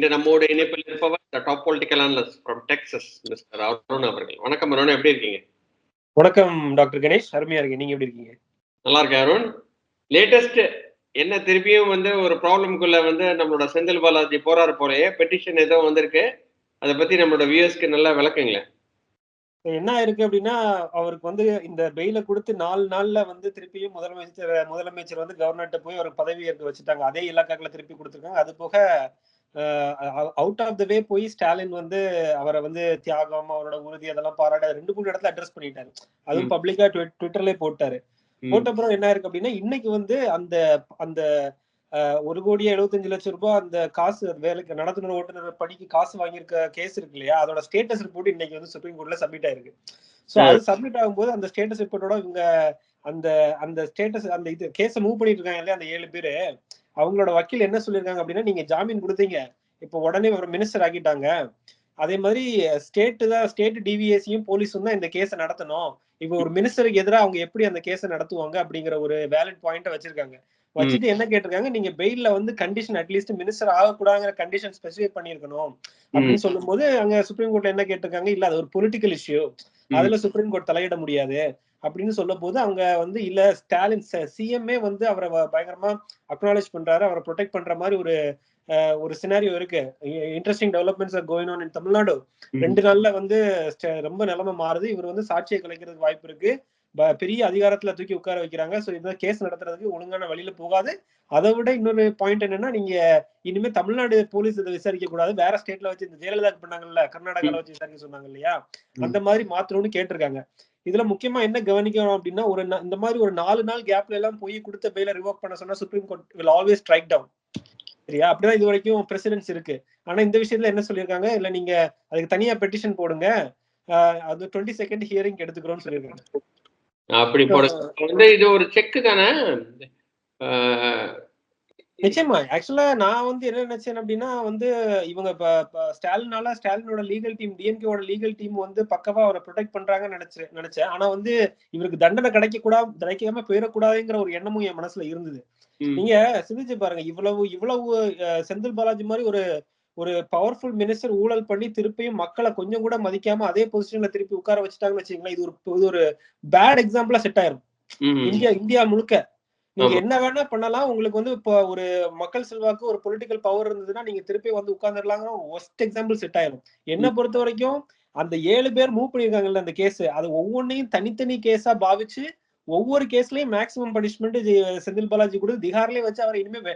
இன்று நம்மோடு இணைப்பில் இருப்பவர் top political analyst from Texas mister Arun அவர்கள். வணக்கம் அருண் எப்படி இருக்கீங்க? வணக்கம் டாக்டர் கணேஷ். அருமையா இருக்கீங்க. நீங்க எப்படி இருக்கீங்க? நல்லா இருக்கேன் அருண். லேட்டஸ்ட் என்ன திருப்பியும் வந்து ஒரு ப்ராப்ளம்குள்ள வந்து நம்மளோட செந்தில் பாலாஜி போறாரு போலயே பெட்டிஷன் ஏதோ வந்திருக்கு. அதை பத்தி நம்மளோட வியூஸ்க்கு நல்லா விளக்குங்களேன். என்ன இருக்கு அப்படின்னா அவருக்கு வந்து இந்த பெயில கொடுத்து நாலு நாள்ல வந்து திருப்பியும் முதலமைச்சர் முதலமைச்சர் வந்து கவர்னர்கிட்ட போய் அவர் பதவி ஏற்க வச்சுட்டாங்க. அதே இலாக்காக்களை திருப்பி கொடுத்துருக்காங்க. அது போக அவுட் ஆஃப் த வே போய் ஸ்டாலின் வந்து அவரை வந்து தியாகம் அவரோட உறுதி அதெல்லாம் பாராட்ட ரெண்டு மூணு இடத்துல அட்ரஸ் பண்ணிட்டாரு. அதுவும் பப்ளிக்கா ட்விட்டர்லயே போட்டாரு. போட்ட அப்புறம் என்ன இருக்கு அப்படின்னா இன்னைக்கு வந்து அந்த அந்த ஒரு கோடி எழுபத்தஞ்சு லட்சம் ரூபாய் அந்த காசு வேலைக்கு நடத்துனர் ஓட்டுநர் படிக்கு காசு வாங்கியிருக்க கேஸ் இருக்கு இல்லையா? அதோட ஸ்டேட்டஸ் ரிப்போர்ட் இன்னைக்கு வந்து சுப்ரீம் கோர்ட்ல சப்மிட் ஆயிருக்கு. ஸோ அது சப்மிட் ஆகும்போது அந்த ஸ்டேட்டஸ் ரிப்போர்ட்டோட இவங்க அந்த அந்த ஸ்டேட்டஸ் அந்த இது கேஸை மூவ் பண்ணிட்டு இருக்காங்க இல்லையா? அந்த ஏழு பேரு. அவங்களோட வக்கீல் என்ன சொல்லியிருக்காங்க அப்படின்னா நீங்க ஜாமீன் கொடுத்தீங்க. இப்போ உடனே ஒரு மினிஸ்டர் ஆக்கிட்டாங்க. அதே மாதிரி ஸ்டேட் தான் ஸ்டேட் டிவிஎஸ்சியும் போலீஸும் தான் இந்த கேஸை நடத்தணும். இப்போ ஒரு மினிஸ்டருக்கு எதிராக அவங்க எப்படி அந்த கேஸை நடத்துவாங்க அப்படிங்கிற ஒரு வேலிட் பாயிண்ட வச்சிருக்காங்க. வச்சுட்டு என்ன கேட்டிருக்காங்க? நீங்க பெயில்ல வந்து கண்டிஷன் அட்லீஸ்ட் மினிஸ்டர் ஆகக்கூடாதுங்கிற கண்டிஷன் ஸ்பெசிஃபை பண்ணிருக்கணும் அப்படின்னு சொல்லும் போது அங்க சுப்ரீம் கோர்ட்ல என்ன கேட்டிருக்காங்க? இல்ல அது ஒரு பொலிட்டிக்கல் இஷ்யூ அதுல சுப்ரீம் கோர்ட் தலையிட முடியாது. அப்படின்னு சொல்லும் போது அவங்க வந்து இல்ல ஸ்டாலின் சிஎம்ஏ வந்து அவரை பயங்கரமா அக்னாலேஜ் பண்றாரு. அவரை ப்ரொடெக்ட் பண்ற மாதிரி ஒரு ஒரு சினாரியோ இருக்கு. Interesting developments going on in Tamil Nadu ரெண்டு நாள்ல வந்து ரொம்ப நிலைமை மாறுது. இவர் வந்து சாட்சியை கலைக்கிறதுக்கு வாய்ப்பு இருக்கு. பெரிய அதிகாரத்துல தூக்கி உட்கார வைக்கிறாங்க. ஸோ இந்த கேஸ் நடத்துறதுக்கு ஒழுங்கான வழியில போகாது. அதை விட இன்னொரு பாயிண்ட் என்னன்னா நீங்க இனிமே தமிழ்நாடு போலீஸ் இதை விசாரிக்க கூடாது. வேற ஸ்டேட்ல வச்சு இந்த ஜெயலலிதா பண்ணாங்கல்ல கர்நாடகால வச்சு விசாரிக்க சொன்னாங்க இல்லையா? அந்த மாதிரி மாத்தணும்னு கேட்டிருக்காங்க. இதுல முக்கியமா என்ன கவனிக்கணும் அப்படின்னா ஒரு இந்த மாதிரி ஒரு நாலு நாள் கேப்ல எல்லாம் போய் கொடுத்த பெயில ரிவோக் பண்ண சொன்னா supreme court will always strike down சரியா? அப்படிதான் இது வரைக்கும் பிரசிடென்ஸ் இருக்கு. ஆனா இந்த விஷயத்துல என்ன சொல்லியிருக்காங்க? இல்ல நீங்க அதுக்கு தனியா பெட்டிஷன் போடுங்க. அது டுவெண்ட்டி செகண்ட் ஹியரிங் எடுத்துக்கிறோம்னு சொல்லியிருக்காங்க. அப்படி போட இது ஒரு செக் தானே? நிச்சயமா. ஆக்சுவலா நான் வந்து என்ன நினைச்சேன் அப்படின்னா வந்து இவங்க ஸ்டாலினால ஸ்டாலினோட லீகல் டீம் டிஎம்கேவோட லீகல் டீம் வந்து பக்கவா அவரை ப்ரொடெக்ட் பண்றாங்கன்னு நினைச்சேன் நினைச்சேன். ஆனா வந்து இவருக்கு தண்டனை கிடைக்க கூடாது கிடைக்காம போயிடக்கூடாதுங்கிற ஒரு எண்ணமும் என் மனசுல இருந்தது. நீங்க சிந்திச்சு பாருங்க இவ்வளவு இவ்வளவு செந்தில் பாலாஜி மாதிரி ஒரு ஒரு பவர்ஃபுல் மினிஸ்டர் ஊழல் பண்ணி திருப்பியும் மக்களை கொஞ்சம் கூட மதிக்காம அதே பொசிஷன்ல திருப்பி உட்கார வச்சுட்டாங்கன்னு வச்சுக்கோங்களேன் இது ஒரு இது ஒரு பேட் எக்ஸாம்பிளா செட் ஆயிரும். இந்தியா இந்தியா முழுக்க. நீங்க என்ன வேணா பண்ணலாம். உங்களுக்கு வந்து இப்போ ஒரு மக்கள் செல்வாக்கு ஒரு பொலிட்டிக்கல் பவர் இருந்ததுன்னா நீங்க திருப்பி வந்து உட்கார்ந்துடலாங்கிற ஒஸ்ட் எக்ஸாம்பிள் செட் ஆயிரும். என்ன பொறுத்த வரைக்கும் அந்த ஏழு பேர் மூவ் பண்ணிருக்காங்கல்ல அந்த கேஸ் அது ஒவ்வொன்னையும் தனித்தனி கேஸா பாவிச்சு ஒவ்வொரு கேஸ்லயும் மேக்சிமம் பனிஷ்மெண்ட் செந்தில் பாலாஜி கூட. திகார்லயே வச்சு அவரை இனிமே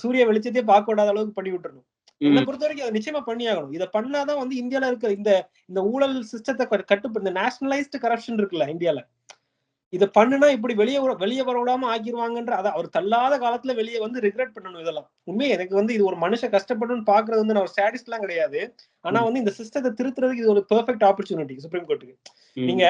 சூரிய வெளிச்சத்தையே பார்க்க விடாத அளவுக்கு பண்ணி விட்டுறணும். என்ன பொறுத்த வரைக்கும் அதை நிச்சயமா பண்ணியாகணும். இதை பண்ணாதான் வந்து இந்தியால இருக்க இந்த இந்த ஊழல் சிஸ்டத்தை கட்டு இந்த நேஷனலைஸ்டு கரப்ஷன் இருக்குல்ல இந்தியால. இதை பண்ணுனா இப்படி வெளியே வெளியே வர விடாம ஆக்கிடுவாங்கன்ற அதை அவர் தள்ளாத காலத்துல வெளியே வந்து ரிக்ரெட் பண்ணணும் இதெல்லாம். உண்மையை எனக்கு வந்து இது ஒரு மனுஷன் கஷ்டப்படணும்னு பாக்குறது வந்து நான் ஸ்டாட்டிஸ்ட் எல்லாம் கிடையாது. ஆனா வந்து இந்த சிஸ்டத்தை திருத்துறதுக்கு இது ஒரு பெர்ஃபெக்ட் ஆப்பர்ச்சுனிட்டி சுப்ரீம் கோர்ட்டுக்கு நீங்க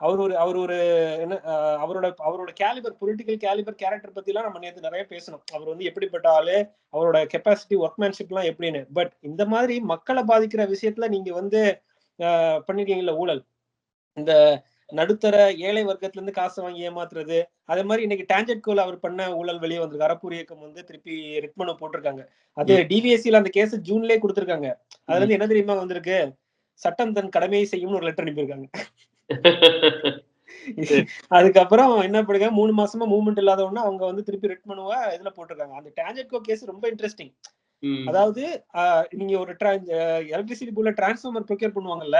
அவர் ஒரு அவர் ஒரு என்ன அவரோட அவரோட கேலிபர் பொலிட்டிக்கல் கேலிபர் கேரக்டர் பத்தி எல்லாம் நம்ம நேற்று நிறைய பேசணும். அவர் வந்து எப்படிப்பட்ட ஆளு அவரோட கெப்பாசிட்டி ஒர்க்மேன்ஷிப் எல்லாம் எப்படின்னு. பட் இந்த மாதிரி மக்களை பாதிக்கிற விஷயத்துல நீங்க வந்து பண்ணிருக்கீங்கல்ல ஊழல். இந்த நடுத்தர ஏழை வர்க்கத்துல இருந்து காசு வாங்கி ஏமாத்துறது. அதே மாதிரி இன்னைக்கு டான்ஜெட் கோல் அவர் பண்ண ஊழல் வெளியே வந்திருக்கு. அறப்பூர் இயக்கம் வந்து திருப்பி ரிட்மனு போட்டிருக்காங்க. அது டிவிஎஸ்சில அந்த கேஸ் ஜூன்லயே கொடுத்திருக்காங்க. அதுல இருந்து என்ன தெரியுமா வந்திருக்கு? சட்டம் தன் கடமையை செய்யும்னு ஒரு லெட்டர் அனுப்பியிருக்காங்க. அதுக்கப்புறம் என்ன பண்ணுங்க மூணு மாசமா மூவ்மெண்ட் இல்லாதவொன்னா அவங்க வந்து திருப்பி ரிட் பண்ணுவா இதுல போட்டிருக்காங்க. அந்த டான்ஜெட்கோ கேஸ் ரொம்ப இன்ட்ரெஸ்டிங் அதாவது நீங்க ஒரு எலக்ட்ரிசிட்டி போல டிரான்ஸ்ஃபார்மர் ப்ரொக்யூர் பண்ணுவாங்கல்ல?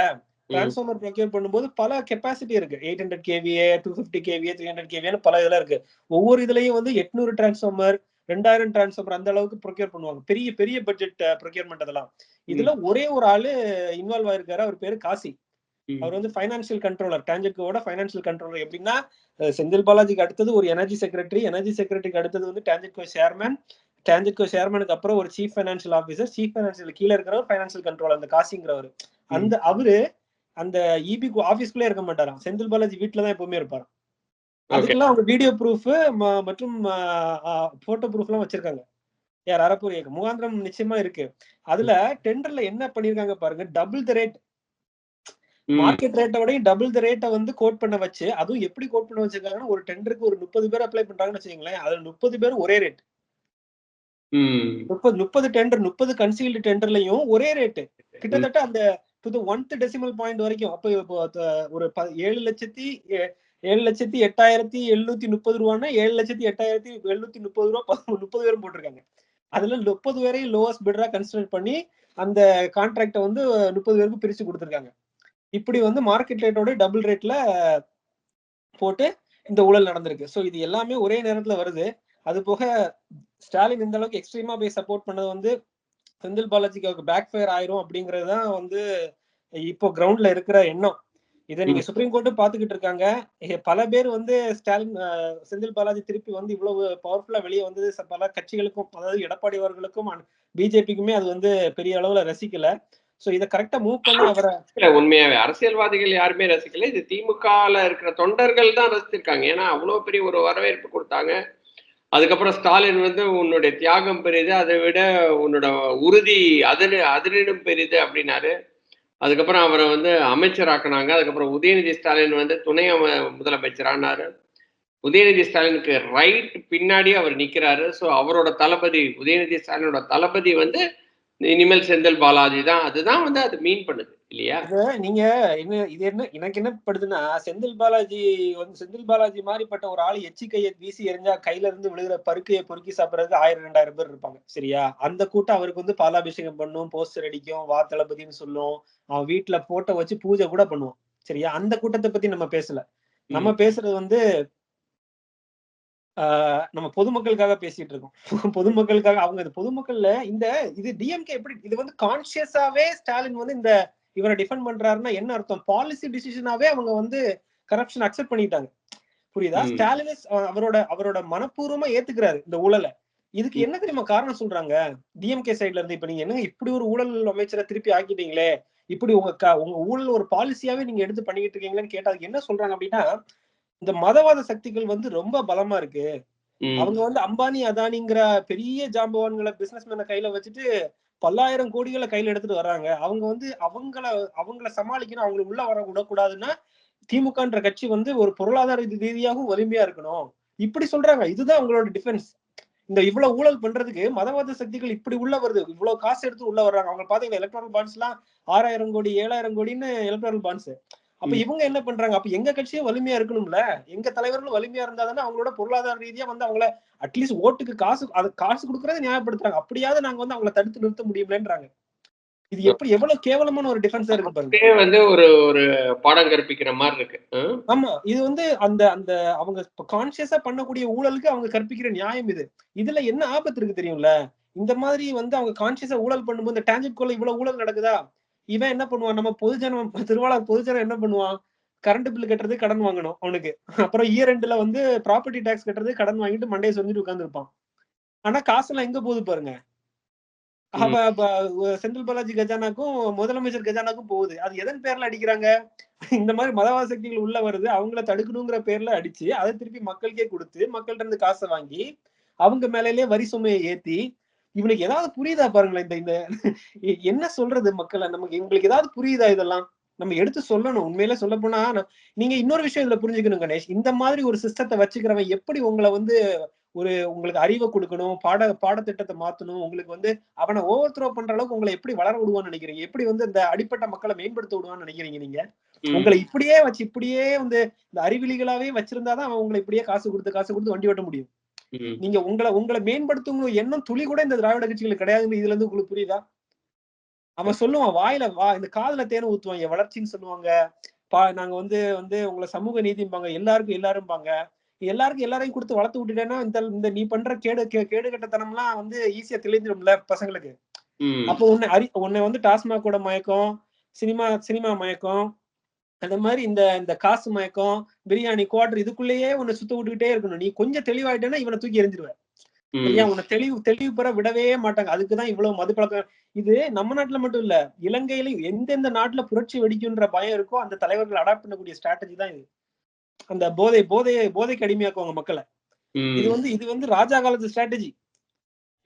டிரான்ஸ்ஃபார்மர் ப்ரொக்யூர் பண்ணும்போது பல கெப்பாசிட்டி இருக்கு. Eight hundred KVA two fifty KVA three hundred கேவிஏன்னு பல இதெல்லாம் இருக்கு. ஒவ்வொரு இதுலயும் வந்து எட்நூறு டிரான்ஸ்ஃபார்மர் ரெண்டாயிரம் டிரான்ஸ்ஃபார்மர் அந்த அளவுக்கு ப்ரொக்யூர் பண்ணுவாங்க. பெரிய பெரிய பட்ஜெட் ப்ரொக்யூர்மெண்ட் அதெல்லாம். இதுல ஒரே ஒரு ஆளு இன்வால்வ் ஆயிருக்காரு. அவர் பேரு காசி. அவர் வந்து பைனான்சியல் கண்ட்ரோலர் டான்ஜெட்கோட பைனான்சியல் கண்ட்ரோலர் எப்படின்னா செந்தில் பாலாஜிக்கு அடுத்தது ஒரு எனர்ஜி செக்ரட்டரி எனர்ஜி செக்ரட்டரிக்கு அடுத்தது வந்து டான்ஜெட்கோ சேர்மேன் டான்ஜெட்கோ சேர்மனுக்கு அப்புறம் ஒரு chief financial officer chief financial கீழே இருக்கிறவர் பைனான்சியல் கண்ட்ரோலர் அந்த காசிங்கிறவர். அந்த அவரு அந்த இபி ஆபீஸ்க்குள்ளே இருக்க மாட்டாராம். செந்தில் பாலாஜி வீட்டுல தான் எப்பவுமே இருப்பாராம். அதுக்கெல்லாம் அவங்க வீடியோ ப்ரூஃப் மற்றும் போட்டோ ப்ரூஃப் எல்லாம் வச்சிருக்காங்க. யார் அறப்பூர் இயக்கம். முகாந்திரம் நிச்சயமா இருக்கு. அதுல டெண்டர்ல என்ன பண்ணிருக்காங்க பாருங்க. டபுள் த ரேட் மார்க்கெட் ரேட்டை விட டபுள் த ரேட்டை வந்து கோட் பண்ண வச்சு அதுவும் எப்படி கோட் பண்ண வச்சிருக்காங்கன்னா ஒரு டெண்டருக்கு ஒரு முப்பது பேர் அப்ளை பண்றாங்கன்னு வச்சுக்கோங்களேன். அதுல முப்பது பேர் ஒரே ரேட். முப்பது முப்பது டெண்டர் முப்பது கன்சீல்டு டெண்டர்லயும் ஒரே ரேட்டு கிட்டத்தட்ட அந்த டு ஒன்த் டெசிமல் பாயிண்ட் வரைக்கும். அப்போ ஒரு ப- ஏழு லட்சத்தி ஏ- ஏழு லட்சத்தி எட்டாயிரத்தி எழுநூத்தி முப்பது ரூபான்னா ஏழு லட்சத்தி எட்டாயிரத்தி எழுநூத்தி முப்பது ரூபா முப்பது பேரும் போட்டிருக்காங்க. அதுல முப்பது பேரையும் லோவஸ்ட் பிட்ரா கன்சிடர் பண்ணி அந்த கான்ட்ராக்டை வந்து முப்பது பேருக்கு பிரிச்சு கொடுத்துருக்காங்க. இப்படி வந்து மார்க்கெட் ரேட்டோட டபுள் ரேட்ல போட்டு இந்த ஊழல் நடந்திருக்கு. ஸோ இது எல்லாமே ஒரே நேரத்துல வருது. அது போக ஸ்டாலின் இந்த அளவுக்கு எக்ஸ்ட்ரீமா போய் சப்போர்ட் பண்ணது வந்து செந்தில் பாலாஜிக்கு அவருக்கு பேக் ஃபயர் ஆயிரும் அப்படிங்கிறது தான் வந்து இப்போ கிரவுண்ட்ல இருக்கிற எண்ணம். இதை நீங்க சுப்ரீம் கோர்ட்டு பாத்துக்கிட்டு இருக்காங்க. பல பேர் வந்து ஸ்டாலின் செந்தில் பாலாஜி திருப்பி வந்து இவ்வளவு பவர்ஃபுல்லா வெளியே வந்தது பல கட்சிகளுக்கும் அதாவது எடப்பாடி அவர்களுக்கும் பிஜேபிக்குமே அது வந்து பெரிய அளவுல ரசிக்கல. சோ இதை கரெக்டா மூவ் பண்ணி அவரை உண்மையாவே அரசியல்வாதிகள் யாருமே ரசிக்கல. இது திமுகல இருக்கிற தொண்டர்கள் தான் ரசிச்சிருக்காங்க. ஏன்னா அவ்வளவு பெரிய ஒரு வரவேற்பு கொடுத்தாங்க. அதுக்கப்புறம் ஸ்டாலின் வந்து உன்னுடைய தியாகம் பெரியது அதை விட உன்னோட உறுதி அதனு அதனிடம் பெரியது அப்படின்னாரு. அதுக்கப்புறம் அவரை வந்து அமைச்சராக்குனாங்க. அதுக்கப்புறம் உதயநிதி ஸ்டாலின் வந்து துணை அம முதலமைச்சரானாரு. உதயநிதி ஸ்டாலினுக்கு ரைட் பின்னாடி அவர் நிற்கிறாரு ஸோ அவரோட தளபதி உதயநிதி ஸ்டாலினோட தளபதி வந்து இனிமேல் செந்தில் பாலாஜி தான். அதுதான் வந்து அது மீன் பண்ணுது. இல்லையா? நீங்க என்ன இது என்ன எனக்கு என்ன படுதுன்னா செந்தில் பாலாஜி வந்து செந்தில் பாலாஜி மாதிரிப்பட்ட ஒரு ஆள் எச்சி கையை வீசி எறிஞ்சா கையில இருந்து விழுகிற பருக்கையை பொறுக்கி சாப்பிடறதுக்கு ஆயிரம் ரெண்டாயிரம் பேர் இருப்பாங்க. சரியா? அந்த கூட்டம் அவருக்கு வந்து பாலாபிஷேகம் பண்ணும் போஸ்டர் அடிக்கும் வா தளபதினு சொல்லும் அவன் வீட்டுல போட்டோ வச்சு பூஜை கூட பண்ணுவோம் சரியா? அந்த கூட்டத்தை பத்தி நம்ம பேசல. நம்ம பேசுறது வந்து ஆஹ் நம்ம பொதுமக்களுக்காக பேசிட்டு இருக்கோம். பொதுமக்களுக்காக அவங்க பொதுமக்கள்ல இந்த இது டிஎம்கே எப்படி இது வந்து கான்சியஸாவே ஸ்டாலின் வந்து இந்த இவரை டிஃபெண்ட் பண்றாருன்னா என்ன அர்த்தம்? பாலிசி டிசிஷனாவே அவங்க வந்து கரப்ஷன் அக்செப்ட் பண்ணிட்டாங்க. புரியுதா. ஸ்டாலின் அவரோட அவரோட மனப்பூர்வமா ஏத்துக்கிறாரு இந்த ஊழலை. இதுக்கு என்ன தெரியுமா காரணம் சொல்றாங்க? டிஎம்கே சைடுல இருந்து இப்ப நீங்க என்னங்க இப்படி ஒரு ஊழல் அமைச்சரை திருப்பி ஆக்கிட்டீங்களே? இப்படி உங்க உங்க ஊழல் ஒரு பாலிசியாவே நீங்க எடுத்து பண்ணிக்கிட்டு இருக்கீங்களேன்னு கேட்டா என்ன சொல்றாங்க அப்படின்னா இந்த மதவாத சக்திகள் வந்து ரொம்ப பலமா இருக்கு. அவங்க வந்து அம்பானி அதானிங்கிற பெரிய ஜாம்பவான்களை பிசினஸ் கையில வச்சுட்டு பல்லாயிரம் கோடிகளை கையில எடுத்துட்டு வர்றாங்க. அவங்க வந்து அவங்கள அவங்கள சமாளிக்கணும் அவங்களை உள்ள வர விடக்கூடாதுன்னா திமுகன்ற கட்சி வந்து ஒரு பொருளாதார ரீதியாகவும் வலிமையா இருக்கணும். இப்படி சொல்றாங்க. இதுதான் அவங்களோட டிஃபென்ஸ் இந்த இவ்வளவு ஊழல் பண்றதுக்கு மதவாத சக்திகள் இப்படி உள்ள வருது. இவ்வளவு காசு எடுத்து உள்ள வர்றாங்க. அவங்க பாத்தீங்கன்னா எலக்ட்ரானிக் பாண்ட்ஸ் எல்லாம் ஆறாயிரம் கோடி ஏழாயிரம் கோடின்னு எலக்ட்ரானிக் பாண்ட்ஸ் அப்ப. இவங்க என்ன பண்றாங்க? அப்ப எங்க கட்சியும் வலிமையா இருக்கணும்ல? எங்க தலைவர்களும் வலிமையா இருந்தா தானே அவங்களோட பொருளாதார ரீதியா வந்து அவங்கள அட்லீஸ்ட் ஓட்டுக்கு காசு அது காசு கொடுக்கறத நியாயப்படுத்துறாங்க. அப்படியாவது நாங்க வந்து அவங்கள தடுத்து நிறுத்த முடியலன்றாங்க இது எப்படி எவ்வளவு கேவலமான ஒரு டிஃபென்ஸா இருக்கு பாருங்க. வந்து ஒரு ஒரு பாடம் கற்பிக்கிற மாதிரி இருக்கு? ஆமா. இது வந்து அந்த அந்த அவங்க கான்சியஸா பண்ணக்கூடிய ஊழலுக்கு அவங்க கற்பிக்கிற நியாயம் இது. இதுல என்ன ஆபத்து இருக்கு தெரியும்ல? இந்த மாதிரி வந்து அவங்க கான்சியஸா ஊழல் பண்ணும்போது டான்ஜெட் கோல இவ்வளவு ஊழல் நடக்குதா? இவன் என்ன பண்ணுவான்? நம்ம பொதுஜனம் திருவாளர் பொதுஜனம் என்ன பண்ணுவான்? கரண்ட் பில் கட்டுறது கடன் வாங்கணும் அவனுக்கு. அப்புறம் இயர் ரெண்டுல வந்து ப்ராப்பர்ட்டி டாக்ஸ் கட்டுறது கடன் வாங்கிட்டு மண்டையை சொல்லிட்டு உட்கார்ந்து இருப்பான் ஆனா காசெல்லாம் எங்க போகுது பாருங்க. அவ ப- செந்தில் பாலாஜி கஜானாக்கும் முதலமைச்சர் கஜானாக்கும் போகுது. அது எதன் பேர்ல அடிக்கிறாங்க? இந்த மாதிரி மதவாத சக்திகள் உள்ள வருது. அவங்கள தடுக்கணுங்கிற பேர்ல அடிச்சு அதை திருப்பி மக்களுக்கே கொடுத்து மக்கள்கிட்ட இருந்து காசை வாங்கி அவங்க மேலேயே வரி சுமையை ஏத்தி இவனுக்கு ஏதாவது புரியுதா பாருங்களேன் இந்த இந்த என்ன சொல்றது மக்களை நமக்கு இவங்களுக்கு ஏதாவது புரியுதா இதெல்லாம்? நம்ம எடுத்து சொல்லணும். உண்மையிலே சொல்ல போனா நீங்க இன்னொரு விஷயம் இதுல புரிஞ்சுக்கணும் கணேஷ். இந்த மாதிரி ஒரு சிஸ்டத்தை வச்சுக்கிறவன் எப்படி உங்களை வந்து ஒரு உங்களுக்கு அறிவை கொடுக்கணும் பாட பாடத்திட்டத்தை மாத்தணும் உங்களுக்கு வந்து அவனை ஓவர் த்ரோ பண்ற அளவுக்கு உங்களை எப்படி வளர விடுவான்னு நினைக்கிறீங்க? எப்படி வந்து இந்த அடிப்பட்ட மக்களை மேம்படுத்த விடுவான்னு நினைக்கிறீங்க நீங்க. உங்களை இப்படியே வச்சு இப்படியே வந்து இந்த அறிவிலிகளாவே வச்சிருந்தாதான் அவன் உங்களை இப்படியே காசு கொடுத்து காசு கொடுத்து வண்டி ஓட்ட முடியும். நீங்க உங்களை உங்களை மேம்படுத்தும் எண்ணம் துளி கூட இந்த திராவிட கட்சிகளுக்கு கிடையாதுன்னு இதுல இருந்து உங்களுக்கு புரியுதா? அவன் சொல்லுவான் வாயில வா இந்த காதுல தேனை ஊத்துவாங்க வளர்ச்சின்னு சொல்லுவாங்க. பா நாங்க வந்து வந்து உங்களை சமூக நீதிம்பாங்க எல்லாருக்கும் எல்லாரும்பாங்க. எல்லாருக்கும் எல்லாரையும் கொடுத்து வளர்த்து விட்டுட்டேன்னா இந்த இந்த நீ பண்ற கேடு கேடு கட்டத்தனம்லாம் வந்து ஈஸியா தெளிஞ்சிடும்ல பசங்களுக்கு. அப்போ உன்னை அறி உன்னை வந்து டாஸ்மாகோட மயக்கம் சினிமா சினிமா மயக்கம் அந்த மாதிரி இந்த இந்த காசு மயக்கம் பிரியாணி குவார்டர் இதுக்குள்ளேயே உன்னை சுத்த விட்டுக்கிட்டே இருக்கணும். நீ கொஞ்சம் தெளிவாயிட்டேன்னா இவனை தூக்கி எறிஞ்சிருவேன். ம். ஐயா உன்னை தெளிவு தெளிவு பெற விடவே மாட்டாங்க. அதுக்குதான் இவ்வளவு மது பழக்கம் இது நம்ம நாட்டுல மட்டும் இல்ல இலங்கையிலும் எந்தெந்த நாட்டுல புரட்சி வெடிக்குன்ற பயம் இருக்கோ அந்த தலைவர்கள் அடாப்ட் பண்ணக்கூடிய ஸ்ட்ராட்டஜி தான் இது. அந்த போதை போதையை போதைக்கு அடிமையாக்குவாங்க மக்களை. இது வந்து இது வந்து ராஜா காலத்து ஸ்ட்ராட்டஜி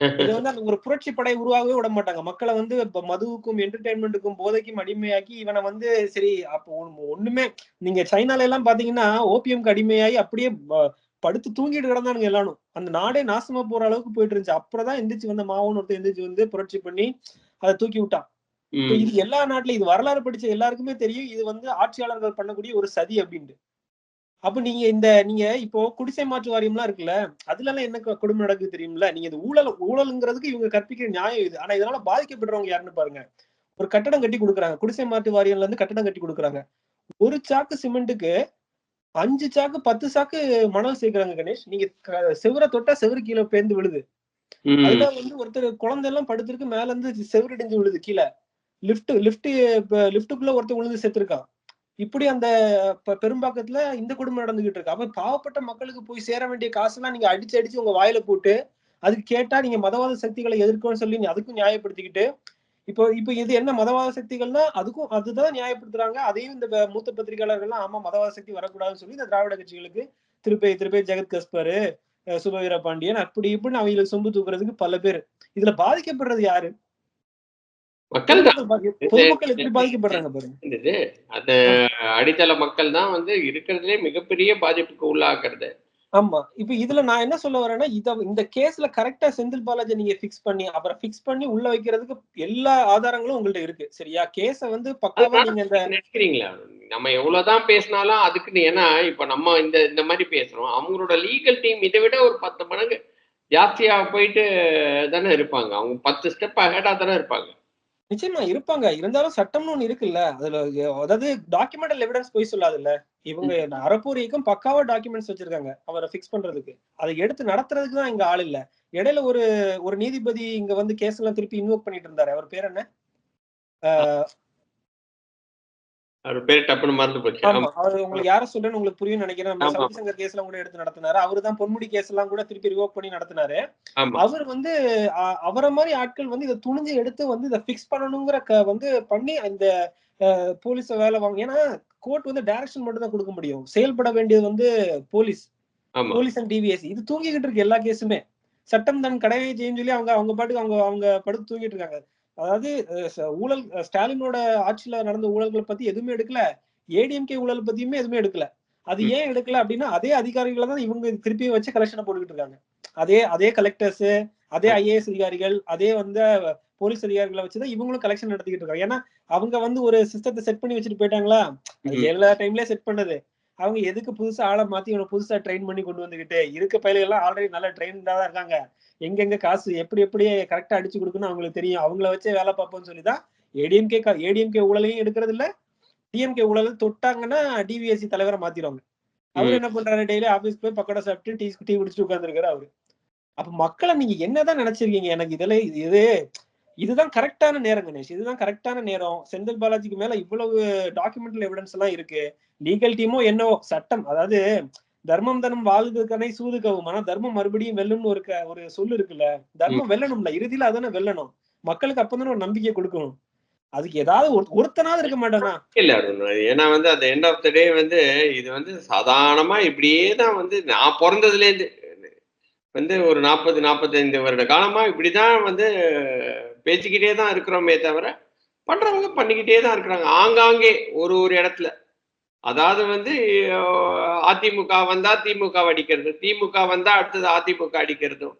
இது வந்து அந்த ஒரு புரட்சி படை உருவாகவே விட மாட்டாங்க. மக்களை வந்து இப்ப மதுவுக்கும் என்டர்டைன்மெண்ட்டுக்கும் போதைக்கும் அடிமையாக்கி இவனை வந்து சரி அப்போ ஒண்ணு- ஒண்ணுமே நீங்க சைனால எல்லாம் பாத்தீங்கன்னா ஓபிஎம்க்கு அடிமையாகி அப்படியே படுத்து தூங்கிட்டு கிடந்தானுங்க எல்லாரும். அந்த நாடே நாசமா போற அளவுக்கு போயிட்டு இருந்துச்சு. அப்புறம் தான் எந்திரிச்சு வந்த மாவன் ஒருத்தர் எந்திரிச்சு வந்து புரட்சி பண்ணி அதை தூக்கி விட்டான். இது எல்லா நாட்டுலயும் இது வரலாறு படிச்ச எல்லாருக்குமே தெரியும். இது வந்து ஆட்சியாளர்கள் பண்ணக்கூடிய ஒரு சதி அப்படின்ட்டு. அப்ப நீங்க இந்த நீங்க இப்போ குடிசை மாற்று வாரியம்லாம் இருக்குல்ல அதுல எல்லாம் என்ன க- கொடுமை நடக்குது தெரியும்ல? நீங்க இது ஊழல் ஊழலுங்கிறதுக்கு இவங்க கற்பிக்கிற நியாயம் இது. ஆனா இதனால பாதிக்கப்படுறவங்க யாருன்னு பாருங்க. ஒரு கட்டடம் கட்டி கொடுக்குறாங்க. குடிசை மாற்று வாரியம்ல இருந்து கட்டடம் கட்டி கொடுக்குறாங்க. ஒரு சாக்கு சிமெண்ட்டுக்கு அஞ்சு சாக்கு பத்து சாக்கு மணல் சேர்க்கிறாங்க கணேஷ். நீங்க செவுரை தொட்டா செவுரு கீழே பேர்ந்து விழுது. அதுல வந்து ஒருத்தர் குழந்தை எல்லாம் படுத்திருக்கு மேல இருந்து செவுரு இடிஞ்சு விழுது கீழே. லிஃப்ட் லிஃப்ட் லிஃப்ட்டுக்குள்ள ஒருத்தர் விழுந்து செத்துருக்கான். இப்படி அந்த பெரும்பாக்கத்துல இந்த குடும்பம் நடந்துகிட்டு இருக்கு. அப்ப பாவப்பட்ட மக்களுக்கு போய் சேர வேண்டிய காசெல்லாம் நீங்க அடிச்சு அடிச்சு உங்க வாயில போட்டு அதுக்கு கேட்டா நீங்க மதவாத சக்திகளை எதிர்க்கணும்னு சொல்லி நீ அதுக்கும் நியாயப்படுத்திக்கிட்டு இப்போ இப்போ இது என்ன மதவாத சக்திகள்னா அதுக்கும் அதுதான் நியாயப்படுத்துறாங்க. அதையும் இந்த மூத்த பத்திரிகையாளர்கள்லாம் ஆமா மதவாத சக்தி வரக்கூடாதுன்னு சொல்லி இந்த திராவிட கட்சிகளுக்கு திருப்பி திருப்பி ஜெகத் கஸ்பரு சுபவீர பாண்டியன் அப்படி இப்படின்னு அவங்களுக்கு சொம்பு தூக்குறதுக்கு பல பேர். இதுல பாதிக்கப்படுறது யாரு மக்கள் தான் பொதுமக்கள் பாதி- பொதுமக்கள் எப்படி பாதிக்கப்படுறாங்க பாருங்க இது அந்த அடித்தள மக்கள் தான் வந்து இருக்கிறதுலே மிகப்பெரிய பாதிப்புக்கு உள்ளாக்குறது. ஆமா. இப்ப இதுல நான் என்ன சொல்ல வரேன்னா இத இந்த கேஸ்ல கரெக்டா செந்தில் பாலாஜி நீங்க ஃபிக்ஸ் பண்ணி அப்புறம் ஃபிக்ஸ் பண்ணி உள்ள வைக்கிறதுக்கு எல்லா ஆதாரங்களும் உங்கள்ட்ட இருக்கு. சரியா? கேஸ வந்து பக்காவா நீங்க இந்த நினைக்கிறீங்களா? நம்ம எவ்வளவுதான் பேசினாலும் அதுக்கு ஏன்னா இப்ப நம்ம இந்த இந்த மாதிரி பேசுறோம். அவங்களோட லீகல் டீம் இதை விட ஒரு பத்து மடங்கு ஜாஸ்தியா போயிட்டு தானே இருப்பாங்க. அவங்க பத்து ஸ்டெப் அஹெடா தானே இருப்பாங்க. நிச்சயமா இருப்பாங்க. இருந்தாலும் சட்டம்னு ஒண்ணு இருக்குல்ல. அதுல அதாவது டாக்குமெண்டல் எவிடன்ஸ் போய் சொல்லாதுல்ல. இவங்க அறப்பூர் இயக்கம் பக்காவா டாக்குமெண்ட்ஸ் வச்சிருக்காங்க அவரை ஃபிக்ஸ் பண்றதுக்கு. அதை எடுத்து நடத்துறதுக்கு தான் இங்க ஆள் இல்ல. இடையில ஒரு ஒரு நீதிபதி இங்க வந்து கேஸ் எல்லாம் திருப்பி இன்வோக் பண்ணிட்டு இருந்தாரு. அவர் பேர் என்ன? பேர் டப்புன்னு மறந்து போச்சு. அவர் உங்களுக்கு யார சொல்றேன்னு உங்களுக்கு புரியும் நினைக்கிறேன். சங்கர் கேஸ் எல்லாம் கூட எடுத்து நடத்தினாரு. அவரு தான் பொன்முடி கேஸ் எல்லாம் கூட திருப்பி ரிவோக் பண்ணி நடத்தினாரு. அவர் வந்து அவரை மாதிரி ஆட்கள் வந்து இதை துணிஞ்சு எடுத்து வந்து இதை ஃபிக்ஸ் பண்ணணுங்கிற வந்து பண்ணி அந்த போலீஸ வேலை வாங்க ஏன்னா கோர்ட் வந்து டைரக்ஷன் மட்டும் தான் கொடுக்க முடியும். செயல்பட வேண்டியது வந்து போலீஸ் போலீஸ் அண்ட் டிவிஎஸ் இது தூங்கிக்கிட்டு இருக்கு எல்லா கேஸுமே சட்டம் தன் கடமையை செய்யும் சொல்லி அவங்க அவங்க பாட்டுக்கு அவங்க அவங்க படுத்து தூங்கிட்டு இருக்காங்க. அதாவது ஊழல் ஸ்டாலினோட ஆட்சியில நடந்த ஊழல்களை பத்தி எதுவுமே எடுக்கல. ஏடிஎம்கே ஊழல் பத்தியுமே எதுவுமே எடுக்கல. அது. ஏன் எடுக்கல அப்படின்னா அதே அதிகாரிகளை தான் இவங்க திருப்பி வச்சு கலெக்ஷனை போட்டுக்கிட்டு இருக்காங்க. அதே அதே கலெக்டர்ஸ் அதே ஐஏஎஸ் அதிகாரிகள் அதே வந்து போலீஸ் அதிகாரிகளை வச்சுதான் இவங்களும் கலெக்ஷன் நடத்திக்கிட்டு இருக்காங்க. ஏன்னா அவங்க வந்து ஒரு சிஸ்டத்தை செட் பண்ணி வச்சுட்டு போயிட்டாங்களா. எல்லா டைம்லயே செட் பண்ணது. அவங்க எதுக்கு புதுசா ஆளை மாத்தி இவனை புதுசா ட்ரெயின் பண்ணி கொண்டு வந்துகிட்டு? இருக்க பயில்கள் எல்லாம் ஆல்ரெடி நல்லா ட்ரெயின்டா தான் இருக்காங்க. எங்கெங்க காசு எப்படி எப்படி கரெக்டா அடிச்சு கொடுக்கணும் அவங்களுக்கு தெரியும். அவங்கள வச்சே வேலை பார்ப்போம்னு சொல்லிதான் ஏடிஎம்கே ஏடிஎம்கே ஊழலையும் எடுக்கிறது இல்ல. டிஎம்கே ஊழல் தொட்டாங்கன்னா டிவிஎஸ்சி தலைவரை மாத்திடுவாங்க. அவர். என்ன பண்றாரு? டெய்லி ஆபீஸ் போய் பக்கோடா சாப்பிட்டு டீ டீ குடிச்சிட்டு உட்காந்துருக்காரு அவரு. அப்ப மக்களை நீங்க என்னதான் நினைச்சிருக்கீங்க? எனக்கு இதுல இது இதுதான் கரெக்டான நேரம் கணேஷ். இதுதான் கரெக்டான நேரம். செந்தில் பாலாஜிக்கு மேல இவ்வளவு டாக்குமெண்டல் எவிடன்ஸ் எல்லாம் இருக்கு. லீகல் டீமோ என்னவோ சட்டம். அதாவது தர்மம் தர்மம் வாழ்வதற்கான சூது கவும் ஆனா தர்மம் மறுபடியும் வெல்லும்னு ஒரு ஒரு சொல்லு இருக்குல்ல? தர்மம் வெல்லணும்ல. இறுதியில அதானே வெல்லணும். மக்களுக்கு அப்பதானே ஒரு நம்பிக்கை கொடுக்கணும். அதுக்கு ஏதாவது ஒரு- ஒருத்தனாவது இருக்க மாட்டானா? இல்ல ஏன்னா வந்து அந்த எண்ட் ஆஃப் த டே வந்து இது வந்து சாதாரணமா இப்படியே தான் வந்து நான் பிறந்ததுல இருந்து வந்து ஒரு நாற்பது நாற்பத்தைந்து வருட காலமாக இப்படி தான் வந்து பேசிக்கிட்டே தான் இருக்கிறோமே தவிர பண்ணுறவங்க பண்ணிக்கிட்டே தான் இருக்கிறாங்க. ஆங்காங்கே ஒரு ஒரு இடத்துல. அதாவது வந்து அதிமுக வந்தா திமுக அடிக்கிறது திமுக வந்தா அடுத்தது அதிமுக அடிக்கிறதும்.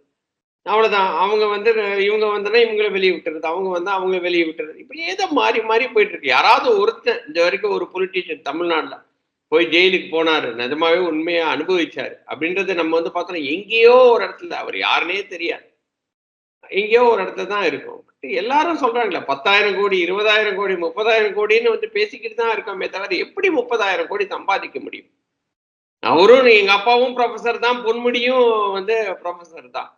அவ்வளவுதான். அவங்க வந்து இவங்க வந்தனா இவங்களை வெளியே விட்டுறது அவங்க வந்தா அவங்கள வெளியே விட்டுறது. இப்படியே தான் மாறி மாறி போயிட்டு இருக்கு. யாராவது ஒருத்தன் இந்த வரைக்கும் ஒரு பொலிட்டீஷியன் தமிழ்நாட்டில் போய் ஜெயிலுக்கு போனாரு. நிஜமாவே உண்மையா அனுபவிச்சாரு. அப்படின்றத நம்ம வந்து பார்த்தோம்னா எங்கேயோ ஒரு இடத்துல அவர் யாருன்னே தெரியாது. எங்கேயோ ஒரு இடத்துல தான் இருக்கும். எல்லாரும் சொல்றாங்களே பத்தாயிரம் கோடி இருபதாயிரம் கோடி முப்பதாயிரம் கோடின்னு வந்து பேசிக்கிட்டு தான் இருக்கோமே தவிர எப்படி முப்பதாயிரம் கோடி சம்பாதிக்க முடியும்? அவரும் எங்க அப்பாவும் ப்ரொஃபசர் தான். பொன்முடியும் வந்து ப்ரொஃபசர் தான்.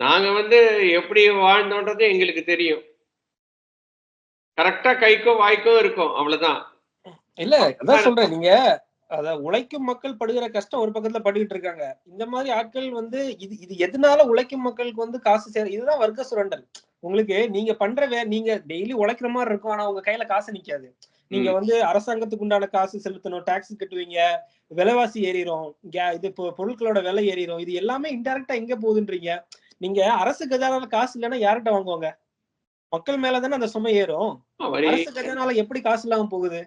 நாங்க வந்து எப்படி வாழ்ந்தோன்றது எங்களுக்கு தெரியும். கரெக்டா கைக்கும் வாய்க்கும் இருக்கும். அவ்வளவுதான். இல்ல அதான் சொல்றேன். நீங்க அத உழைக்கும் மக்கள் படுகிற கஷ்டம் ஒரு பக்கத்துல பட்டுக்கிட்டு இருக்காங்க. இந்த மாதிரி ஆட்கள் வந்து இது இது எதனால உழைக்கும் மக்களுக்கு வந்து காசு சேர இதுதான் வர்க்க சுரண்டல். உங்களுக்கு நீங்க பண்ற வே நீங்க டெய்லி உழைக்கிற மாதிரி இருக்கும் ஆனா உங்க கையில காசு நிக்காது. நீங்க வந்து அரசாங்கத்துக்கு உண்டான காசு செலுத்தணும் டாக்ஸ் கட்டுவீங்க விலைவாசி ஏறிடும் இது பொருட்களோட விலை ஏறிடும் இது எல்லாமே இன்டெரக்டா எங்க போகுதுன்றீங்க? நீங்க அரசு கஜானால காசு இல்லைன்னா யார்கிட்ட வாங்குவாங்க? மக்கள் மேலதானே அந்த சுமை ஏறும். அரசு கஜானால எப்படி காசு இல்லாம போகுது?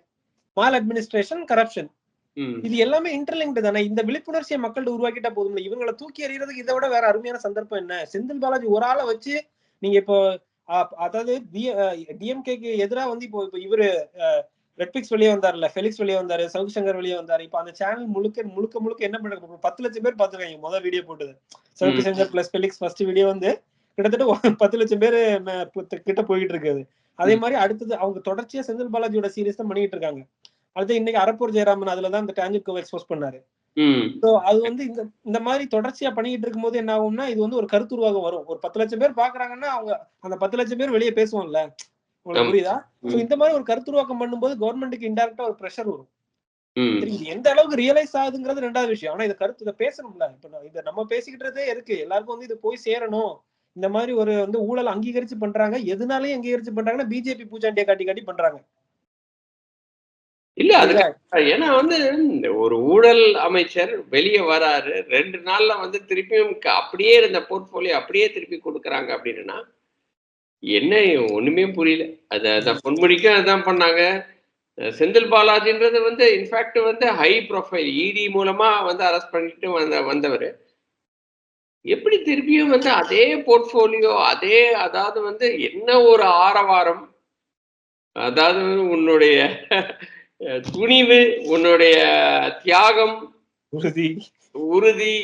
Maladministration corruption. இது எல்லாமே இன்டர்லிங்க்டு தானே? இந்த விழிப்புணர்ச்சியை மக்கள்கிட்ட உருவாக்கிட்டா போதும் இவங்களை தூக்கி எறியறதுக்கு இதை விட வேற அருமையான சந்தர்ப்பம் என்ன? செந்தில் பாலாஜி ஒரு ஆளை வச்சு நீங்க இப்போ அதாவது டிஎம்கேக்கு எதிரா வந்து இப்போ இப்போ இவரு ரெட்பிக்ஸ் வெளியே வந்தார்ல ஃபெலிக்ஸ் வெளியே வந்தாரு சவுக் சங்கர் வெளியே வந்தாரு. இப்போ அந்த சேனல் முழுக்க முழுக்க முழுக்க என்ன பண்றாங்க இப்போ பத்து லட்சம் பேர் பாத்துருக்காங்க முதல் வீடியோ போட்டது. Savukku. Shankar plus Felix first video வந்து கிட்டத்தட்ட பத்து லட்சம் பேர் கிட்ட போயிட்டு இருக்குது. அதே மாதிரி அடுத்தது அவங்க தொடர்ச்சியா செந்தில் பாலாஜியோட சீரிஸ் தான் பண்ணிட்டு இருக்காங்க. அடுத்து இன்னைக்கு அரப்பூர் ஜெயராமன் அதுலதான் இந்த டான்ஜிட் கோவை எக்ஸ்போஸ் பண்ணாரு. சோ அது வந்து இந்த இந்த மாதிரி தொடர்ச்சியா பண்ணிக்கிட்டு இருக்கும்போது என்ன ஆகும்னா இது வந்து ஒரு கருத்துருவாகம் வரும். ஒரு பத்து லட்சம் பேர் பாக்குறாங்கன்னா அவங்க அந்த பத்து லட்சம் பேர் வெளியே பேசுவோம்ல. உங்களுக்கு. புரியுதா? சோ. இந்த மாதிரி ஒரு கருத்துருவாக்கம் பண்ணும்போது கவர்மெண்ட்டுக்கு இன்டெரக்டா ஒரு ப்ரெஷர் வரும். எந்த அளவுக்கு ரியலைஸ் ஆகுதுங்கிறது ரெண்டாவது விஷயம். ஆனா இத கருத்து இதை பேசணும்ல. இப்ப இதை நம்ம பேசிக்கிட்டதே இருக்கு. எல்லாருக்கும் வந்து இது போய் சேரணும். இந்த மாதிரி ஒரு வந்து ஊழல் அங்கீகரிச்சு பண்றாங்க. எதுனாலயும் அங்கீகரிச்சு பண்றாங்கன்னா பிஜேபி பூச்சாண்டியை காட்டி காட்டி பண்றாங்க. இல்ல அது ஏன்னா வந்து இந்த ஒரு ஊழல் அமைச்சர் வெளியே வராரு ரெண்டு நாள்ல வந்து திருப்பியும் அப்படியே இருந்த போர்ட்போலியோ அப்படியே திருப்பி கொடுக்குறாங்க அப்படின்னா என்ன ஒண்ணுமே புரியல. அது அதான் பொன்முடிக்கும் அதான் பண்ணாங்க. செந்தில் பாலாஜின்றது வந்து இன்ஃபேக்ட் வந்து ஹை ப்ரொஃபைல் இடி மூலமா வந்து அரெஸ்ட் பண்ணிட்டு வந்த வந்தவர். எப்படி திருப்பியும் வந்து அதே போர்ட்ஃபோலியோ அதே அதாவது வந்து என்ன ஒரு ஆரவாரம் அதாவது உன்னுடைய துணிவு உன்னுடைய தியாகம் உறுதி. உறுதி.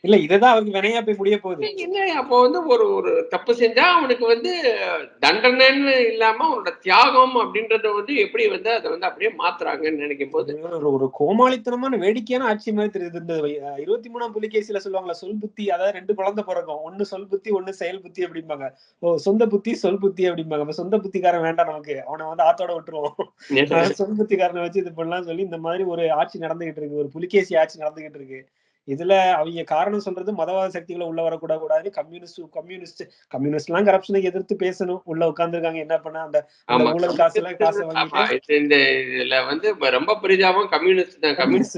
இல்ல இதுதான் அவருக்கு வினையா போய் முடிய போகுது. என்ன அப்போ வந்து ஒரு ஒரு தப்பு செஞ்சா அவனுக்கு வந்து தண்டனைன்னு இல்லாம அவனோட தியாகம் அப்படின்றத வந்து எப்படி வந்து அதை வந்து அப்படியே மாத்துறாங்கன்னு நினைக்கும் போது. ஒரு- கோமாளித்தனமான வேடிக்கையான ஆட்சி மாதிரி தெரியுது. இந்த இருபத்தி மூணாம் புலிகேசியில சொல்லுவாங்களா சொல் புத்தி அதாவது ரெண்டு குழந்தை பிறக்கும். ஒண்ணு சொல் புத்தி ஒண்ணு செயல் புத்தி அப்படிம்பாங்க. ஓ சொந்த புத்தி சொல் புத்தி அப்படிம்பாங்க. அப்ப சொந்த புத்திக்காரன் வேண்டாம் நமக்கு. அவனை வந்து ஆத்தோட விட்டுருவோம். சொல் புத்திக்காரனை வச்சு இது பண்ணலாம் சொல்லி இந்த மாதிரி ஒரு ஆட்சி நடந்துகிட்டு இருக்கு. ஒரு புலிகேசி ஆட்சி நடந்துகிட்டு இருக்கு. இதுல அவங்க காரணம் சொல்றது மதவாத சக்திகளை உள்ள வரக்கூட கூடாது கம்யூனிஸ்ட் கம்யூனிஸ்ட் கம்யூனிஸ்ட் எல்லாம் கரப்ஷனுக்கு எதிர்த்து பேசணும். உள்ள உட்கார்ந்துருக்காங்க. என்ன பண்ண? அந்த ஊழல் காசை ஆமா, வாங்கிட்டு இது- இந்த இதுல வந்து ரொம்ப பெரிதாவும் கம்யூனிஸ்ட் தான். கம்யூனிஸ்ட்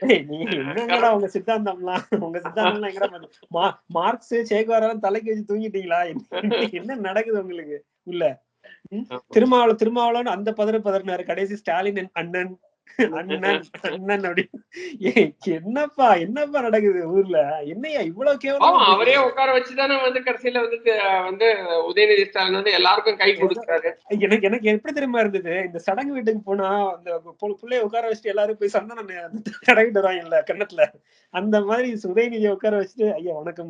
என்னங்கடா உங்க சித்தாந்தம்லாம்? உங்க சித்தாந்தம்லாம் எங்கடா மார்க்ஸ் சேகுவாரெல்லாம் தலைக்கு வச்சு தூங்கிட்டீங்களா? என்ன- நடக்குது உங்களுக்கு? உள்ள? திருமாவளவன் திருமாவளவன் அந்த பதறு பதறினாரு. கடைசி ஸ்டாலின் அண்ணன். அண்ணன் அண்ணன் அப்படி. ஏய், என்னப்பா என்னப்பா நடக்குது ஊர்ல? என்னையா இவ்வளவு கேவலம் அவரே உட்கார வச்சுதானே வந்து கடைசியில வந்து வந்து உதயநிதி ஸ்டாலின் வந்து எல்லாருக்கும் கை கொடுக்குறாரு. எனக்கு எனக்கு எப்படி தெரியுமா இருந்தது? இந்த சடங்கு வீட்டுக்கு போனா அந்த புள்ளைய உட்கார வச்சுட்டு எல்லாரும் போய் சந்தனம் தடவிட்டு வருவாங்கல்ல கன்னத்துல அந்த மாதிரி உதயநிதியை உட்கார வச்சுட்டு ஐயா வணக்கம்.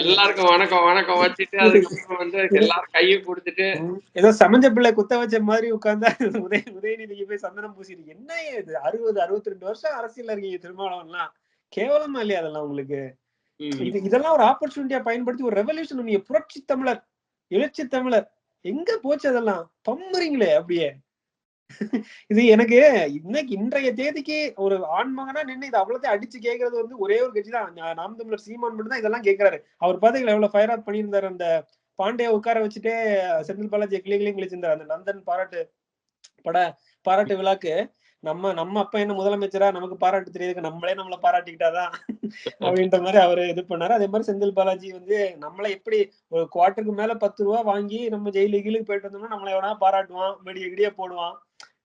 எல்லாருக்கும் வணக்கம் வணக்கம் வச்சுட்டு அதுக்கப்புறம் வந்து எல்லாரும் கையை கொடுத்துட்டு. ஏதோ சமஞ்ச பிள்ளை குத்த வச்ச மாதிரி உட்கார்ந்தா உதய உதயநிதிக்கு போய் சந்தனம் பூசிட்டு என்ன இது அறுபது அறுபத்தி ரெண்டு வருஷம் அரசியல்ல இருக்கீங்க திருமாவளவன்லாம். கேவலமா இல்லையா அதெல்லாம் உங்களுக்கு. இது இதெல்லாம் ஒரு ஆப்பர்ச்சுனிட்டியா பயன்படுத்தி ஒரு ரெவல்யூஷன் நீங்க புரட்சி தமிழர் எழுச்சி தமிழர் எங்க போச்சு அதெல்லாம்? பம்புறீங்களே அப்படியே. இது எனக்கு இன்னைக்கு இன்றைய தேதிக்கு ஒரு ஆண்மகனா நின்னு இது அவ்வளோத்தையும் அடிச்சு கேக்குறது வந்து ஒரே ஒரு கட்சி தான் நாம் தமிழர் சீமான் மட்டும் தான் இதெல்லாம் கேக்குறாரு அவர் பாத்தீங்களா எவ்வளவு ஃபயர் ஆஃப் பண்ணியிருந்தாரு அந்த பாண்டிய உட்கார வச்சுட்டே செந்தில் பாலாஜி கிளி கிளிங் கிழிச்சிருந்தார். அந்த நந்தன் பாராட்டு பட பாராட்டு விழாக்கு. நம்ம நம்ம அப்பா என்ன முதலமைச்சரா? நமக்கு பாராட்டு தெரியுதுக்கு நம்மளே நம்மள பாராட்டிக்கிட்டாதான் அப்படின்ற மாதிரி அவரு இது பண்ணாரு. அதே மாதிரி செந்தில் பாலாஜி வந்து நம்மள எப்படி ஒரு குவார்ட்டருக்கு மேல பத்து ரூபா வாங்கி நம்ம ஜெயிலு கீழுக்கு போயிட்டு வந்தோம்னா நம்மளை எவனா பாராட்டுவான்? வெடிய கிடிய போடுவான்.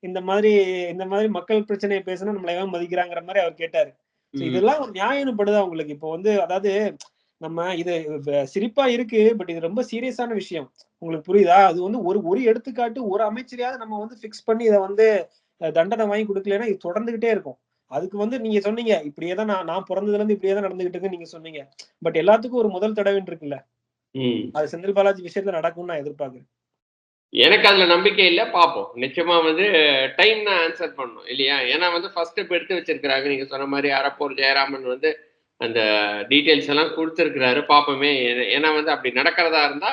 இந்த மாதிரி இந்த மாதிரி மக்கள் பிரச்சனையை பேசினா நம்மளை எவன் மதிக்கிறாங்கிற மாதிரி அவர் கேட்டாரு. இதெல்லாம் நியாயப்படுதா உங்களுக்கு இப்போ வந்து அதாவது நம்ம இது சிரிப்பா இருக்கு பட் இது ரொம்ப சீரியஸான விஷயம். உங்களுக்கு புரியுதா? அது வந்து ஒரு ஒரு எடுத்துக்காட்டு ஒரு அமைச்சரையாவது நம்ம வந்து ஃபிக்ஸ் பண்ணி இதை வந்து தண்டனை வாங்கி கொடுக்கலன்னா இது தொடர்ந்துகிட்டே இருக்கும். அதுக்கு வந்து நீங்க சொன்னீங்க இப்படியே தான் நான் நான் பிறந்ததுல இருந்து இப்படியே தான் நடந்துகிட்டு இருக்குன்னு நீங்க சொன்னீங்க. பட் எல்லாத்துக்கும் ஒரு முதல் தடவைன்னு இருக்குல்ல. அது செந்தில் பாலாஜி விஷயத்துல நடக்கும்னு நான் எதிர்பார்க்கிறேன். எனக்கு அதுல நம்பிக்கை இல்ல பாப்போம் நிச்சயமா வந்து டைம் தான் ஆன்சர் பண்ணும் இல்லையா? ஏன்னா வந்து ஃபர்ஸ்ட் ஸ்டெப் எடுத்து வச்சிருக்கிறாங்க. நீங்க சொன்ன மாதிரி அரப்போர் ஜெயராமன் வந்து அந்த டீட்டெயில்ஸ் எல்லாம் கொடுத்துருக்கிறாரு பாப்போமே ஏன்னா வந்து அப்படி நடக்கிறதா இருந்தா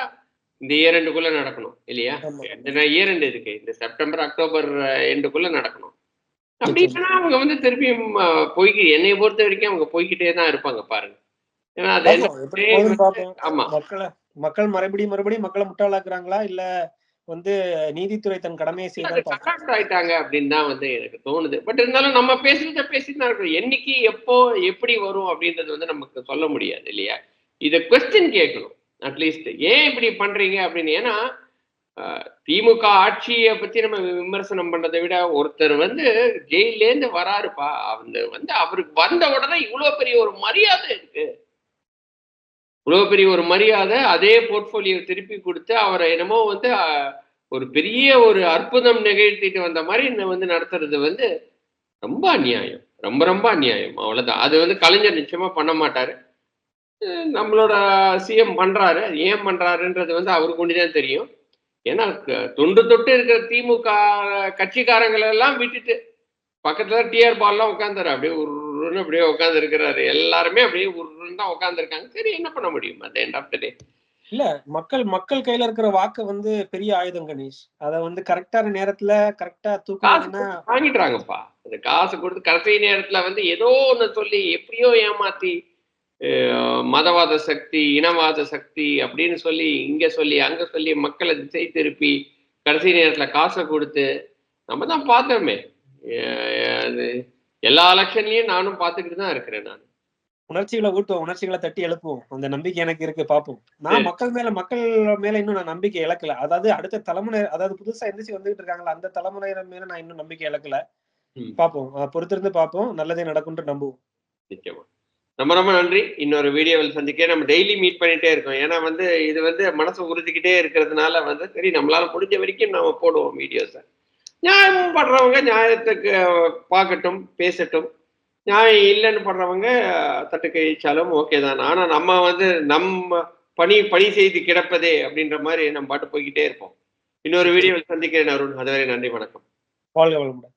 இந்த இயர் எண்டுக்குள்ள நடக்கணும் இல்லையா. இந்த இயர் எண்டு இருக்கு இந்த செப்டம்பர் அக்டோபர் எண்டுக்குள்ள நடக்கணும். அப்படி இல்லைன்னா அவங்க வந்து திருப்பியும் போய்க்கு என்னைய பொறுத்த வரைக்கும் அவங்க போய்க்கிட்டே தான் இருப்பாங்க பாருங்க. ஏன்னா அது என்ன ஆமா. மக்களை மக்கள் மறுபடியும் மறுபடியும் மக்களை முட்டாளாக்குறாங்களா? இல்ல வந்து நீதித்துறை தன் கடமையை செய்தால் ஆயிட்டாங்க அப்படின்னு தான் வந்து எனக்கு தோணுது. பட் இருந்தாலும் நம்ம பேசுறத பேசிட்டு தான் இருக்கோம். என்னைக்கு எப்போ எப்படி வரும் அப்படின்றது வந்து நமக்கு சொல்ல முடியாது இல்லையா? இதை கொஸ்டின் கேட்கணும். அட்லீஸ்ட் ஏன் இப்படி பண்றீங்க அப்படின்னு? ஏன்னா திமுக ஆட்சியை பத்தி நம்ம விமர்சனம் பண்றதை விட ஒருத்தர் வந்து ஜெயிலேருந்து வராருப்பா. அந்த வந்து அவருக்கு வந்த உடனே இவ்வளவு பெரிய ஒரு மரியாதை இருக்கு. இவ்வளவு பெரிய ஒரு மரியாதை அதே போர்ட்போலியோ திருப்பி கொடுத்து அவரை என்னமோ வந்து ஒரு பெரிய ஒரு அற்புதம் நிகழ்த்திட்டு வந்த மாதிரி இன்னும் வந்து நடத்துறது வந்து ரொம்ப அநியாயம். ரொம்ப ரொம்ப அநியாயம். அவ்வளவுதான். அது வந்து கலைஞர் நிச்சயமா பண்ண மாட்டாரு. நம்மளோட சிஎம் பண்றாரு அது ஏன் பண்றாருன்றது வந்து அவருக்கு ஒண்டிதான் தெரியும். ஏன்னா தொண்டு தொட்டு இருக்கிற திமுக கட்சிக்காரங்களை எல்லாம் விட்டுட்டு பக்கத்துல டிஆர் பால்லாம் உட்காந்துரு அப்படியே உருன்னு அப்படியே உட்காந்து இருக்கிறாரு. எல்லாருமே அப்படியே உருன்னு தான் உட்காந்துருக்காங்க சரி என்ன பண்ண முடியும் அந்த எண்ட் ஆஃப் த டே இல்ல மக்கள் மக்கள் கையில இருக்கிற வாக்கு வந்து பெரிய ஆயுதம் கணேஷ். அத வந்து கரெக்டான நேரத்துல கரெக்டா கொடுத்து வாங்கிடுறாங்கப்பா. அந்த காசு கொடுத்து கடைசி நேரத்துல வந்து ஏதோ ஒண்ணு சொல்லி எப்படியோ ஏமாத்தி மதவாத சக்தி இனவாத சக்தி அப்படின்னு சொல்லி இங்க சொல்லி அங்க சொல்லி மக்களை திசை திருப்பி கடைசி நேரத்துல காசை கொடுத்து நம்ம தான் பார்த்தோமே. எல்லா எலெக்ஷன்லயும் நானும் பார்த்துக்கிட்டு தான் இருக்கிறேன் நான். உணர்ச்சிகளை ஊட்டுவோம் உணர்ச்சிகளை தட்டி எழுப்புவோம். அந்த நம்பிக்கை எனக்கு இருக்கு பாப்போம் நான். மக்கள் மேல மக்கள் மேல இன்னும் நான் நம்பிக்கை இழக்கல. அதாவது அடுத்த தலைமுறை அதாவது புதுசா எந்திரிச்சு வந்துகிட்டு இருக்காங்களா அந்த தலைமுறையினர் மேல நான் இன்னும் நம்பிக்கை இழக்கல. ம். பாப்போம் அஹ் பொறுத்திருந்து பாப்போம் நல்லதே நடக்கும்னு நம்புவோம். நிச்சயமா. ரொம்ப ரொம்ப நன்றி. இன்னொரு வீடியோவில் சந்திக்க நம்ம டெய்லி மீட் பண்ணிட்டே இருக்கோம். ஏன்னா வந்து இது வந்து மனசு உறுதிக்கிட்டே இருக்கிறதுனால வந்து சரி நம்மளால முடிஞ்ச வரைக்கும் நம்ம போடுவோம் வீடியோஸை நியாயம் படுறவங்க நியாயத்துக்கு பார்க்கட்டும் பேசட்டும். நியாயம் இல்லைன்னு படுறவங்க தட்டு கழிச்சாலும் ஓகே தான். ஆனா நம்ம வந்து நம்ம பணி பணி செய்து கிடப்பதே அப்படின்ற மாதிரி நம்ம பாட்டு போய்கிட்டே இருப்போம். இன்னொரு வீடியோவில் சந்திக்கிறேன் அருண். அதுவரை நன்றி வணக்கம். வாழ்க வளமுடன்.